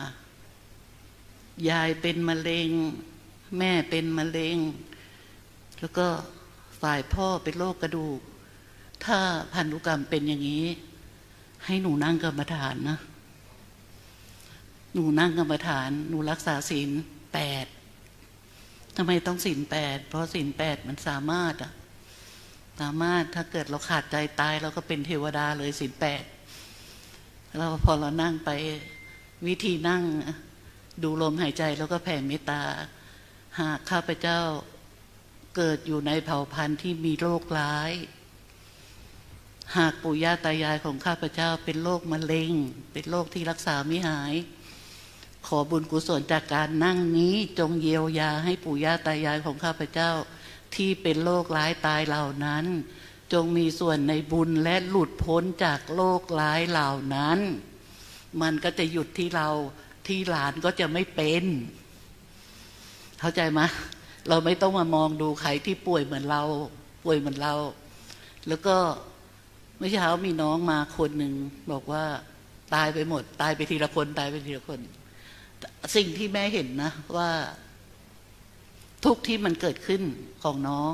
ายายเป็นมะเร็ง แม่เป็นมะเร็ง แล้วก็ฝ่ายพ่อเป็นโรคกระดูก ถ้าพันธุกรรมเป็นอย่างนี้ ให้หนูนั่งกรรมฐานนะ หนูนั่งกรรมฐาน หนูรักษาศีลแปดทำไมต้องศีลแปด เพราะศีลแปดมันสามารถอะสามารถถ้าเกิดเราขาดใจตายเราก็เป็นเทวดาเลยศีลแปดแล้วพอเรานั่งไป วิธีนั่งดูลมหายใจแล้วก็แผ่เมตตา หากข้าพเจ้าเกิดอยู่ในเผ่าพันธุ์ที่มีโรคร้าย หากปู่ย่าตายายของข้าพเจ้าเป็นโรคมะเร็ง เป็นโรคที่รักษาไม่หาย ขอบุญกุศลจากการนั่งนี้จงเยียวยาให้ปู่ย่าตายายของข้าพเจ้าที่เป็นโรคร้ายตายเหล่านั้น จงมีส่วนในบุญและหลุดพ้นจากโรคร้ายเหล่านั้น มันก็จะหยุดที่เราที่หลานก็จะไม่เป็น เข้าใจไหมเราไม่ต้องมามองดูใครที่ป่วยเหมือนเรา ป่วยเหมือนเรา แล้วก็เมื่อเช้ามีน้องมาคนหนึ่งบอกว่าตายไปหมด ตายไปทีละคนตายไปทีละคน สิ่งที่แม่เห็นนะว่า ทุกข์ที่มันเกิดขึ้นของน้อง